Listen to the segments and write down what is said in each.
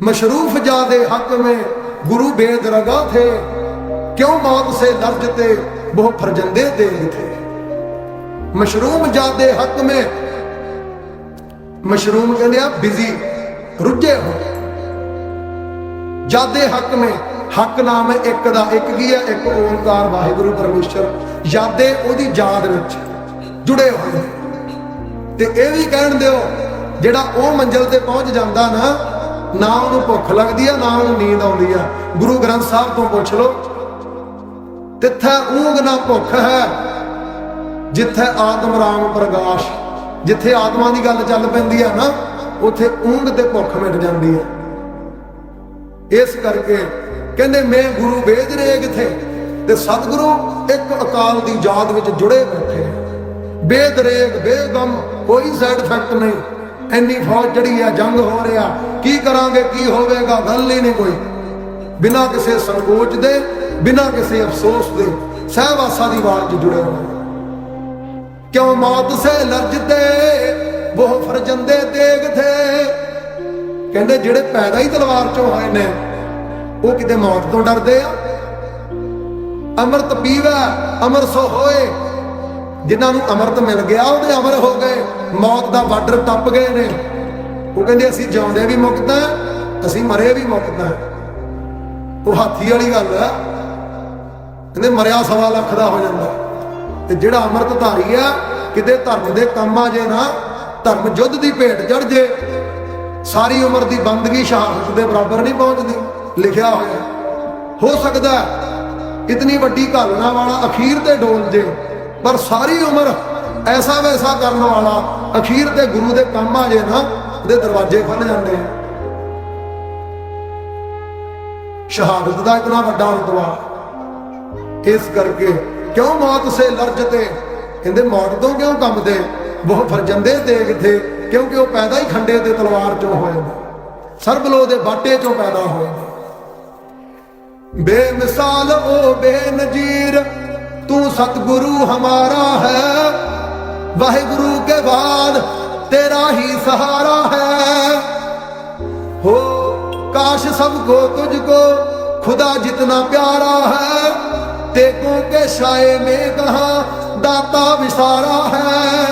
मशरूफ जादे हक में गुरु बेद रगा थे क्यों मौत से लर्जते वो फरजंदे देग थे मशरूम जादे हक में ਮਸ਼ਰੂਮ ਕਹਿੰਦੇ ਆ ਬਿਜ਼ੀ ਰੁੱਝੇ ਹੋਏ ਜਾਦੇ ਹੱਕ ਮੇ ਹੱਕ ਨਾਮ ਹੈ ਇੱਕ ਦਾ ਇੱਕ ਕੀ ਹੈ ਇੱਕ ਓੰਕਾਰ ਵਾਹਿਗੁਰੂ ਪਰਮੇਸ਼ਰ ਜਾਦੇ ਉਹਦੀ ਯਾਦ ਵਿੱਚ ਜੁੜੇ ਹੋਏ ਨੇ ਤੇ ਇਹ ਵੀ ਕਹਿਣ ਦਿਓ ਜਿਹੜਾ ਉਹ ਮੰਜ਼ਲ ਤੇ ਪਹੁੰਚ ਜਾਂਦਾ ਨਾ ਨਾ ਉਹਨੂੰ ਭੁੱਖ ਲੱਗਦੀ ਆ, ਨਾ ਉਹਨੂੰ ਨੀਂਦ ਆਉਂਦੀ ਆ। ਗੁਰੂ ਗ੍ਰੰਥ ਸਾਹਿਬ ਤੋਂ ਪੁੱਛ ਲਓ, ਤਿੱਥੈ ਊਂਗ ਨਾ ਭੁੱਖ ਹੈ, ਜਿੱਥੇ ਆਤਮ ਰਾਮ ਪ੍ਰਕਾਸ਼ ਜਿੱਥੇ ਆਤਮਾ ਦੀ ਗੱਲ ਚੱਲ ਪੈਂਦੀ ਹੈ ਨਾ, ਉੱਥੇ ਊਂਗ ਤੇ ਭੁੱਖ ਮਿਟ ਜਾਂਦੀ ਹੈ ਇਸ ਕਰਕੇ ਕਹਿੰਦੇ, ਮੈਂ ਗੁਰੂ ਵੇਦ ਰੇਗ ਥੇ ਤੇ ਸਤਿਗੁਰੂ ਇੱਕ ਅਕਾਲ ਦੀ ਯਾਦ ਵਿੱਚ ਜੁੜੇ ਬੈਠੇ ਬੇਦਰੇਗ ਬੇਗਮ ਕੋਈ ਸਾਈਡ ਇਫੈਕਟ ਨਹੀਂ। ਐਨੀ ਫੌਜ ਜਿਹੜੀ ਆ, ਜੰਗ ਹੋ ਰਿਹਾ। ਕੀ ਕਰਾਂਗੇ, ਕੀ ਹੋਵੇਗਾ, ਗੱਲ ਹੀ ਨਹੀਂ ਕੋਈ। ਬਿਨਾਂ ਕਿਸੇ ਸੰਕੋਚ ਦੇ, ਬਿਨਾਂ ਕਿਸੇ ਅਫਸੋਸ ਦੇ, ਸਹਿਵਾਸਾ ਦੀ ਆਵਾਜ਼ ਜੁੜੇ ਹੋਏ ਕਿਉਂ ਮੌਤ ਸੇ ਲਰਜਦੇ ਉਹ ਫਰਜੰਦੇ ਦੇਖਦੇ। ਕਹਿੰਦੇ, ਜਿਹੜੇ ਪੈਦਾ ਹੀ ਤਲਵਾਰ ਚੋਂ ਹੋਏ ਨੇ, ਉਹ ਕਿਤੇ ਮੌਤ ਤੋਂ ਡਰਦੇ ਆ? ਅੰਮ੍ਰਿਤ ਪੀਵਾ ਅੰਮ੍ਰਿਤ ਸੋ ਹੋਏ ਜਿਨ੍ਹਾਂ ਨੂੰ ਅੰਮ੍ਰਿਤ ਮਿਲ ਗਿਆ, ਉਹਦੇ ਅਮਰ ਹੋ ਗਏ, ਮੌਤ ਦਾ ਬਾਰਡਰ ਟੱਪ ਗਏ ਨੇ। ਉਹ ਕਹਿੰਦੇ, ਅਸੀਂ ਜਿਉਂਦੇ ਵੀ ਮੁਕਤ ਆ ਅਸੀਂ ਮਰੇ ਵੀ ਮੁਕਤ ਆ ਉਹ ਹਾਥੀ ਵਾਲੀ ਗੱਲ ਆ। ਕਹਿੰਦੇ, ਮਰਿਆ ਸਵਾ ਲੱਖ ਦਾ ਹੋ ਜਾਂਦਾ। ਤੇ ਜਿਹੜਾ ਅੰਮ੍ਰਿਤ ਧਾਰੀ ਆ, ਕਿਤੇ ਧਰਮ ਦੇ ਕੰਮ ਆ ਜੇ ਨਾ, ਧਰਮ ਯੁੱਧ ਦੀ ਭੇਟ ਚੜ ਜੇ, ਸਾਰੀ ਉਮਰ ਦੀ ਬੰਦਗੀ ਸ਼ਹਾਦਤ ਦੇ ਬਰਾਬਰ ਨਹੀਂ ਪਹੁੰਚਦੀ, ਲਿਖਿਆ ਹੋਇਆ। ਹੋ ਸਕਦਾ ਹੈ ਇਤਨੀ ਵੱਡੀ ਘਾਲਣਾ ਵਾਲਾ ਅਖੀਰ ਤੇ ਡੋਲ ਜੇ। ਪਰ ਸਾਰੀ ਉਮਰ ਐਸਾ ਵੈਸਾ ਕਰਨ ਵਾਲਾ ਅਖੀਰ ਤੇ ਗੁਰੂ ਦੇ ਕੰਮ ਆ ਜੇ ਨਾ, ਉਹਦੇ ਦਰਵਾਜ਼ੇ ਖੁੱਲ ਜਾਂਦੇ ਆ। ਸ਼ਹਾਦਤ ਦਾ ਇਤਨਾ ਵੱਡਾ ਰਤਬਾ ਇਸ ਕਰਕੇ ਕਿਉਂ ਮੌਤ ਸੇ ਲਰਜਤੇ ਕਹਿੰਦੇ ਮੌਤ ਤੋਂ ਕਿਉਂ ਕੰਬਦੇ ਉਹ ਫਰਜੰਦੇ ਦੇਗ ਥੇ ਕਿਉਂਕਿ ਉਹ ਪੈਦਾ ਹੀ ਖੰਡੇ ਤੇ ਤਲਵਾਰ ਚੋਂ ਹੋਏ ਨੇ। ਸਰਬਲੋ ਦੇ ਬਾਟੇ ਚੋਂ ਪੈਦਾ ਹੋਏ ਨੇ। ਬੇਮਿਸਾਲ ਉਹ ਬੇਨਜੀਰ ਤੂੰ ਸਤਿਗੁਰੂ ਹਮਾਰਾ ਹੈ। ਵਾਹਿਗੁਰੂ ਕੇ ਬਾਦ ਤੇਰਾ ਹੀ ਸਹਾਰਾ ਹੈ। ਹੋ ਕਾਸ਼ ਸਭ ਕੋ ਤੁਝ ਕੋ ਖੁਦਾ ਜਿਤਨਾ ਪਿਆਰਾ ਹੈ। ਤੇ ਕੋ ਕੇ ਸ਼ਾਏ ਮੇ ਕਹਾ ਦਾਤਾ ਵਿਸਾਰਾ ਹੈ।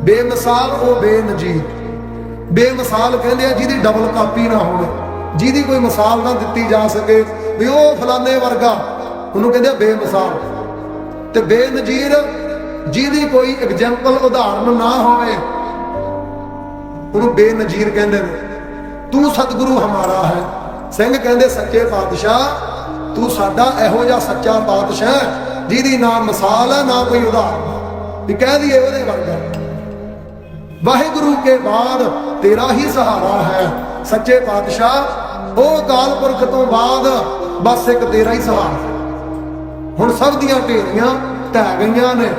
ਬੇਮਿਸਾਲ ਉਹ ਬੇਨਜੀ ਬੇਮਿਸਾਲ ਕਹਿੰਦੇ ਆ ਜਿਹਦੀ ਡਬਲ ਕਾਪੀ ਨਾ ਹੋਵੇ, ਜਿਹਦੀ ਕੋਈ ਮਿਸਾਲ ਨਾ ਦਿੱਤੀ ਜਾ ਸਕੇ ਵੀ ਉਹ ਫਲਾਣੇ ਵਰਗਾ ਉਹਨੂੰ ਕਹਿੰਦੇ ਆ ਬੇਮਿਸਾਲ। ਤੇ ਬੇਨਜੀਰ, ਜਿਹਦੀ ਕੋਈ ਐਗਜ਼ਾਮਪਲ ਉਦਾਹਰਨ ਨਾ ਹੋਵੇ, ਉਹਨੂੰ ਬੇਨਜੀਰ ਕਹਿੰਦੇ ਨੇ। ਤੂੰ ਸਤਿਗੁਰੂ ਹਮਾਰਾ ਹੈ। ਸਿੰਘ ਕਹਿੰਦੇ, ਸੱਚੇ ਪਾਤਸ਼ਾਹ, ਤੂੰ ਸਾਡਾ ਇਹੋ ਜਿਹਾ ਸੱਚਾ ਪਾਤਸ਼ਾਹ ਜਿਹਦੀ ਨਾ ਮਿਸਾਲ ਹੈ, ਨਾ ਕੋਈ ਉਦਾਹਰਨ। ਵੀ ਕਹਿ ਦਈਏ ਉਹਦੇ ਵਰਗਾ। ਵਾਹਿਗੁਰੂ ਕੇ ਬਾਅਦ ਤੇਰਾ ਹੀ ਸਹਾਰਾ ਹੈ, ਸੱਚੇ ਪਾਤਸ਼ਾਹ। ਉਹ ਅਕਾਲ ਪੁਰਖ ਤੋਂ ਬਾਅਦ ਬਸ ਇੱਕ ਤੇਰਾ ਹੀ ਸਹਾਰਾ ਹੁਣ ਸਭ ਦੀਆਂ ਢੇਰੀਆਂ ਢਹਿ ਗਈਆਂ ਨੇ।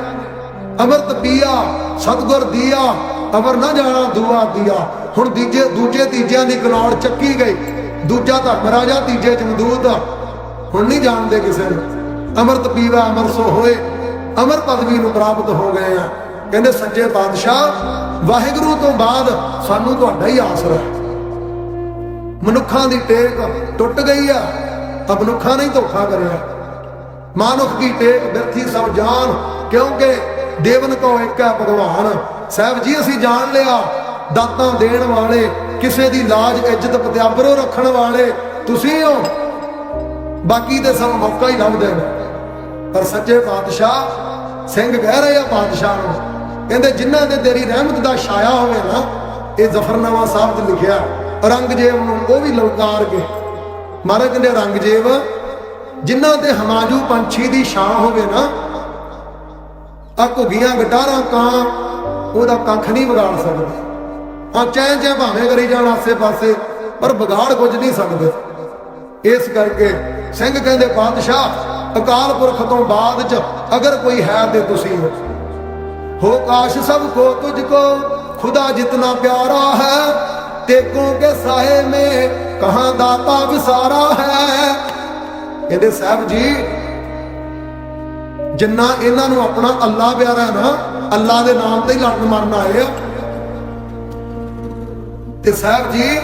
ਅੰਮ੍ਰਿਤ ਪੀਆ, ਸਤਗੁਰ ਦੀਆ, ਅਮਰ ਨਾ ਜਾਣਾ ਦੁਆ ਦੀਆ। ਹੁਣ ਦੂਜੇ ਦੂਜੇ ਤੀਜਿਆਂ ਦੀ ਕਨੌੜ ਚੱਕੀ ਗਈ। ਦੂਜਾ ਧਰਮ ਰਾਜਾ ਤੀਜੇ ਜਮਦੂਤ ਹੁਣ ਨਹੀਂ ਜਾਣਦੇ ਕਿਸੇ ਨੂੰ। ਅੰਮ੍ਰਿਤ ਪੀਵਾ, ਅਮਰ ਸੋ ਹੋਏ। ਅਮਰ ਪਦਵੀ ਨੂੰ ਪ੍ਰਾਪਤ ਹੋ ਗਏ ਆ। ਕਹਿੰਦੇ, ਸੱਚੇ ਪਾਤਸ਼ਾਹ, ਵਾਹਿਗੁਰੂ ਤੋਂ ਬਾਅਦ ਸਾਨੂੰ ਤੁਹਾਡਾ ਹੀ ਆਸਰਾ ਮਨੁੱਖਾਂ ਦੀ ਟੇਕ ਟੁੱਟ ਗਈ ਆ। ਤਾਂ ਮਨੁੱਖਾਂ ਨੇ ਧੋਖਾ ਕਰਿਆ। ਮਾਨੁਖ ਕੀ ਟੇਕ ਬਿਰਥੀ ਸਭ ਜਾਨ, ਕਿਉਂਕਿ ਦੇਵਨ ਕੋ ਇੱਕ ਹੈ ਭਗਵਾਨ। ਸਾਹਿਬ ਜੀ, ਅਸੀਂ ਜਾਣ ਲਿਆ, ਦਾਤਾਂ ਦੇਣ ਵਾਲੇ, ਕਿਸੇ ਦੀ ਲਾਜ, ਇੱਜ਼ਤ ਪਤਿਆਬਰੋ ਰੱਖਣ ਵਾਲੇ, ਤੁਸੀਂ ਹੋ। ਬਾਕੀ ਦੇ ਸਭ ਮੌਕਾ ਹੀ ਲੱਭਦੇ ਨੇ। ਪਰ ਸੱਚੇ ਪਾਤਸ਼ਾਹ, ਸਿੰਘ ਕਹਿ ਰਹੇ ਆ ਪਾਤਸ਼ਾਹ ਨੂੰ, ਕਹਿੰਦੇ ਜਿਨ੍ਹਾਂ ਤੇ ਤੇਰੀ ਰਹਿਮਤ ਦਾ ਛਾਇਆ ਹੋਵੇ ਨਾ, ਇਹ ਜ਼ਫਰਨਾਮਾ ਸਾਹਿਬ 'ਚ ਲਿਖਿਆ ਔਰੰਗਜ਼ੇਬ ਨੂੰ ਉਹ ਵੀ ਲਲਕਾਰ ਕੇ। ਮਹਾਰਾਜ ਕਹਿੰਦੇ ਔਰੰਗਜ਼ੇਬ ਜਿਨ੍ਹਾਂ ਤੇ ਹਮਾਜੂ ਪੰਛੀ ਦੀ ਛਾਂ ਹੋਵੇ ਨਾ ਆ ਘੁੱਗੀਆਂ ਗਟਾਰਾਂ ਕਾਂ, ਉਹਦਾ ਕੱਖ ਨਹੀਂ ਵਿਗਾੜ ਸਕਦੇ। ਆ ਚੈ ਚੈ ਭਾਵੇਂ ਕਰੀ ਜਾਣ ਆਸੇ ਪਾਸੇ, ਪਰ ਵਿਗਾੜ ਕੁਝ ਨਹੀਂ ਸਕਦੇ। ਇਸ ਕਰਕੇ ਸਿੰਘ ਕਹਿੰਦੇ, ਪਾਤਸ਼ਾਹ, ਅਕਾਲ ਪੁਰਖ ਤੋਂ ਬਾਅਦ ਚ ਅਗਰ ਕੋਈ ਹੈ ਤੇ ਤੁਸੀਂ ਹੋ। ਹੋ ਕਾਸ਼ ਸਭ ਕੋ ਤੁਝ ਕੋ, ਖੁਦਾ ਜਿਤਨਾ ਪਿਆਰਾ ਹੈ ਤੇਕੋਂ ਕੇ ਸਾਏ ਮੇ ਕਹਾਂ ਦਾਤਾ ਵਿਸਾਰਾ ਹੈ। ਕਹਿੰਦੇ ਸਾਹਿਬ ਜੀ, ਜਿੰਨਾ ਇਹਨਾਂ ਨੂੰ ਆਪਣਾ ਅੱਲਾ ਪਿਆਰਾ ਨਾ, ਅੱਲਾ ਦੇ ਨਾਮ ਤੇ ਹੀ ਲੜਨ ਮਰਨ ਆਏ ਆ। ਤੇ ਸਾਹਿਬ ਜੀ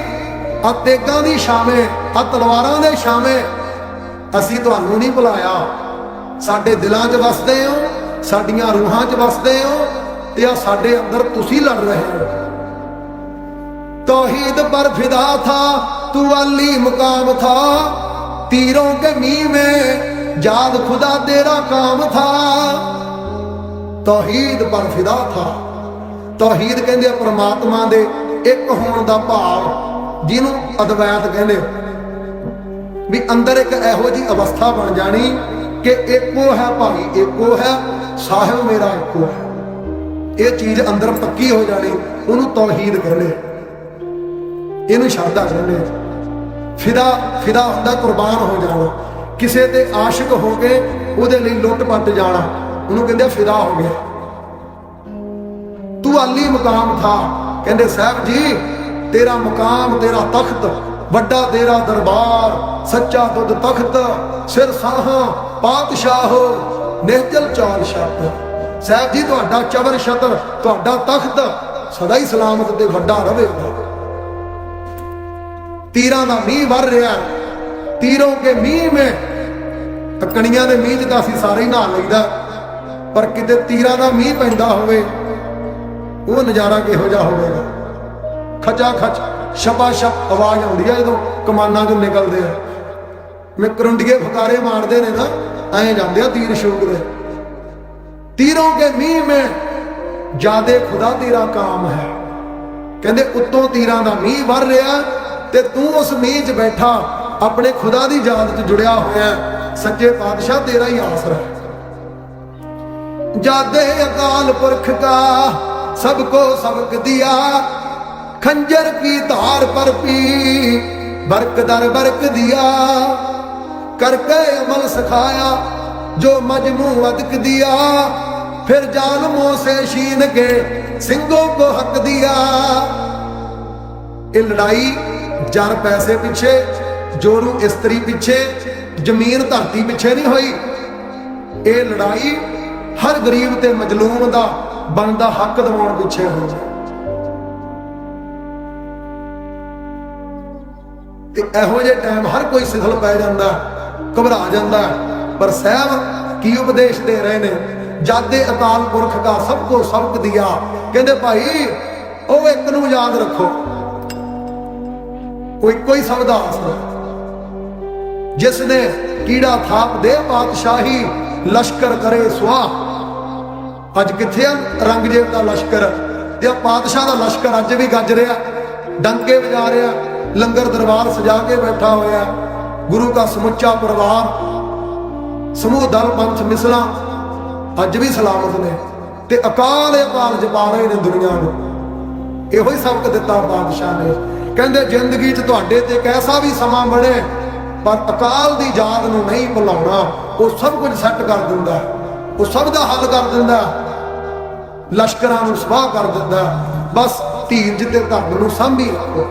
ਆ ਤੇਗਾਂ ਦੀ ਸ਼ਾਮੇ ਆ ਤਲਵਾਰਾਂ ਦੇ ਸ਼ਾਮੇ ਅਸੀਂ ਤੁਹਾਨੂੰ ਨਹੀਂ ਬੁਲਾਇਆ। ਸਾਡੇ ਦਿਲਾਂ 'ਚ ਵਸਦੇ ਹੋ, ਸਾਡੀਆਂ ਰੂਹਾਂ 'ਚ ਵਸਦੇ ਹੋ ਤੇ ਆ ਸਾਡੇ ਅੰਦਰ ਤੁਸੀਂ ਲੜ ਰਹੇ ਹੋ। ਤੌਹੀਦ ਪਰ ਫਿਦਾ ਥਾ, ਤੂੰ ਅਲੀ ਮੁਕਾਮ ਥਾ। तीरों के मी में जाद खुदा तेरा काम था ਤੌਹੀਦ ਪਰ ਫਿਦਾ ਥਾ ਤੌਹੀਦ ਕਹਿੰਦੇ ਆ ਪ੍ਰਮਾਤਮਾ ਦੇ ਇੱਕ ਹੋਣ ਦਾ ਭਾਵ ਜਿਹਨੂੰ ਅਦਵੈਤ ਕਹਿੰਦੇ ਵੀ ਅੰਦਰ ਇੱਕ ਇਹੋ ਜੀ ਅਵਸਥਾ ਬਣ ਜਾਣੀ ਕਿ ਇੱਕੋ ਹੈ ਭਾਈ ਇੱਕੋ ਹੈ ਸਾਹਿਬ ਮੇਰਾ ਇੱਕੋ ਹੈ ਇਹ ਚੀਜ਼ ਅੰਦਰ ਪੱਕੀ ਹੋ ਜਾਣੀ ਉਹਨੂੰ ਤੌਹੀਦ ਕਹਿੰਦੇ ਆ। ਇਹਨੂੰ ਸ਼ਰਧਾ ਕਹਿੰਦੇ ਆ। ਫਿਦਾ ਫਿਦਾ ਹੁੰਦਾ, ਕੁਰਬਾਨ ਹੋ ਜਾਣਾ। ਕਿਸੇ ਤੇ ਆਸ਼ਿਕ ਹੋ ਕੇ ਉਹਦੇ ਲਈ ਲੁੱਟ ਪੱਟ ਜਾਣਾ। ਉਹਨੂੰ ਕਹਿੰਦੇ ਫਿਦਾ ਹੋ ਗਿਆ। ਤੂੰ ਆਲੀ ਮੁਕਾਮ ਥਾ। ਕਹਿੰਦੇ, ਸਾਹਿਬ ਜੀ, ਤੇਰਾ ਮਕਾਮ, ਤੇਰਾ ਤਖਤ, ਵੱਡਾ ਤੇਰਾ ਦਰਬਾਰ, ਸੱਚਾ ਦੁੱਧ ਤਖਤ, ਸਿਰ ਸਾਹਾਂ, ਪਾਤਸ਼ਾਹ ਨਿਹਚਲ ਚਾਲ ਛੱਤ ਸਾਹਿਬ ਜੀ, ਤੁਹਾਡਾ ਚਵਰ ਛਤਰ, ਤੁਹਾਡਾ ਤਖਤ, ਸਦਾ ਹੀ ਸਲਾਮਤ ਤੇ ਵੱਡਾ ਰਹੇਗਾ ਤੀਰਾਂ ਦਾ ਮੀਂਹ ਵਰ ਰਿਹਾ ਤੀਰੋਂ ਕੇ ਮੀਂਹ ਮੇ ਤਕਣੀਆਂ ਦੇ ਮੀਂਹ 'ਚ ਤਾਂ ਅਸੀਂ ਸਾਰੇ ਹੀ ਨਹਾ ਲਈਦਾ। ਪਰ ਕਿਤੇ ਤੀਰਾਂ ਦਾ ਮੀਂਹ ਪੈਂਦਾ ਹੋਵੇ, ਉਹ ਨਜ਼ਾਰਾ ਕਿਹੋ ਜਿਹਾ ਹੋਵੇਗਾ? ਖਚਾ ਖਚ ਛਪਾ ਛਪ ਆਵਾਜ਼ ਆਉਂਦੀ ਆ ਜਦੋਂ ਕਮਾਨਾਂ ਚੋਂ ਨਿਕਲਦੇ ਆ। ਮੈਂ ਕਰੁੰਡੀਏ ਫਕਾਰੇ ਮਾਰਦੇ ਨੇ ਨਾ, ਐਂ ਜਾਂਦੇ ਆ ਤੀਰ ਸ਼ੋਕਦੇ ਤੀਰੋਂ ਕੇ ਮੀਂਹ ਮੈਂ ਜਾਦੇ ਖੁਦਾ ਤੇਰਾ ਕਾਮ ਹੈ। ਕਹਿੰਦੇ ਉੱਤੋਂ ਤੀਰਾਂ ਦਾ ਮੀਂਹ ਵਰ ਰਿਹਾ ਤੇ ਤੂੰ ਉਸ ਮੇਜ਼ ਬੈਠਾ, ਆਪਣੇ ਖੁਦਾ ਦੀ ਯਾਦ 'ਚ ਜੁੜਿਆ ਹੋਇਆ ਸੱਚੇ ਪਾਤਸ਼ਾਹ, ਤੇਰਾ ਹੀ ਆਸਰਾ ਜਾਦੇ ਅਕਾਲ ਪੁਰਖ ਦਾ ਸਭ ਕੋ ਸਬਕ ਦਿਆ, ਖੰਜਰ ਕੀ ਧਾਰ ਪਰ ਪੀ ਬਰਕ ਦਰ ਬਰਕ ਦਿਆ। ਕਰ ਕੇ ਅਮਲ ਸਿਖਾਇਆ, ਜੋ ਮਜਮੂ ਅਦਕ ਦਿਆ। ਫਿਰ ਜਾਲਮੋ ਸੇ ਸ਼ੀਨ ਕੇ ਸਿੰਘੋ ਕੋ ਹੱਕ ਦਿਆ। ਇਹ ਲੜਾਈ ਜਰ ਪੈਸੇ ਪਿੱਛੇ, ਜੋਰੂ ਇਸਤਰੀ ਪਿੱਛੇ, ਜ਼ਮੀਨ ਧਰਤੀ ਪਿੱਛੇ ਨਹੀਂ ਹੋਈ। ਇਹ ਲੜਾਈ ਹਰ ਗਰੀਬ ਤੇ ਮਜਲੂਮ ਦਾ ਬਣਦਾ ਹੱਕ ਦਿਵਾਉਣ ਪਿੱਛੇ ਹੋਈ ਤੇ ਇਹੋ ਜਿਹੇ ਟਾਈਮ ਹਰ ਕੋਈ ਸਿਥਲ ਪੈ ਜਾਂਦਾ, ਘਬਰਾ ਜਾਂਦਾ। ਪਰ ਸਹਿਬ ਕੀ ਉਪਦੇਸ਼ ਦੇ ਰਹੇ ਨੇ? ਜਾਦੇ ਅਕਾਲ ਪੁਰਖ ਦਾ ਸਭ ਕੋ ਸਬਕ ਦਿਆ। ਕਹਿੰਦੇ ਭਾਈ, ਉਹ ਇੱਕ ਨੂੰ ਯਾਦ ਰੱਖੋ। ਉਹ ਇੱਕੋ ਹੀ ਸਭ ਦਾ ਆਸਰਾ ਜਿਸ ਨੇ ਕੀੜਾ ਥਾਪ ਦੇ ਪਾਤਸ਼ਾਹੀ ਲਸ਼ਕਰ ਕਰੇ ਸੁਆਹ। ਅੱਜ ਕਿੱਥੇ ਆ? ਰੰਗਜੇਬ ਦਾ ਲਸ਼ਕਰ। ਤੇ ਆ ਪਾਤਸ਼ਾਹ ਦਾ ਲਸ਼ਕਰ ਅੱਜ ਵੀ ਗੱਜ ਰਿਹਾ। ਡੰਕੇ ਵਜਾ ਰਿਹਾ। ਲੰਗਰ ਦਰਬਾਰ ਸਜਾ ਕੇ ਬੈਠਾ ਹੋਇਆ। ਗੁਰੂ ਦਾ ਸਮੁੱਚਾ ਪਰਿਵਾਰ। ਸਮੂਹ ਦਲ, ਪੰਥ, ਮਿਸਲਾਂ, ਅੱਜ ਵੀ ਸਲਾਮਤ ਨੇ। ਤੇ ਅਕਾਲ ਏ ਅਕਾਲ ਜਪਾ ਰਹੇ ਨੇ ਦੁਨੀਆ ਨੂੰ। ਇਹੋ ਹੀ ਸਬਕ ਦਿੱਤਾ ਬਾਦਸ਼ਾਹ ਨੇ। ਕਹਿੰਦੇ, ਜ਼ਿੰਦਗੀ 'ਚ ਤੁਹਾਡੇ ਤੇ ਕੈਸਾ ਵੀ ਸਮਾਂ ਬਣੇ, ਪਰ ਅਕਾਲ ਦੀ ਯਾਦ ਨੂੰ ਨਹੀਂ ਭੁਲਾਉਣਾ। ਉਹ ਸਭ ਕੁਝ ਸੈੱਟ ਕਰ ਦਿੰਦਾ ਉਹ ਸਭ ਦਾ ਹੱਲ ਕਰ ਦਿੰਦਾ ਲਸ਼ਕਰਾਂ ਨੂੰ ਸਵਾਹ ਕਰ ਦਿੰਦਾ ਬਸ ਧੀਰਜ ਤੇ ਧਰਮ ਨੂੰ ਸਾਂਭੀ ਰੱਖੋ।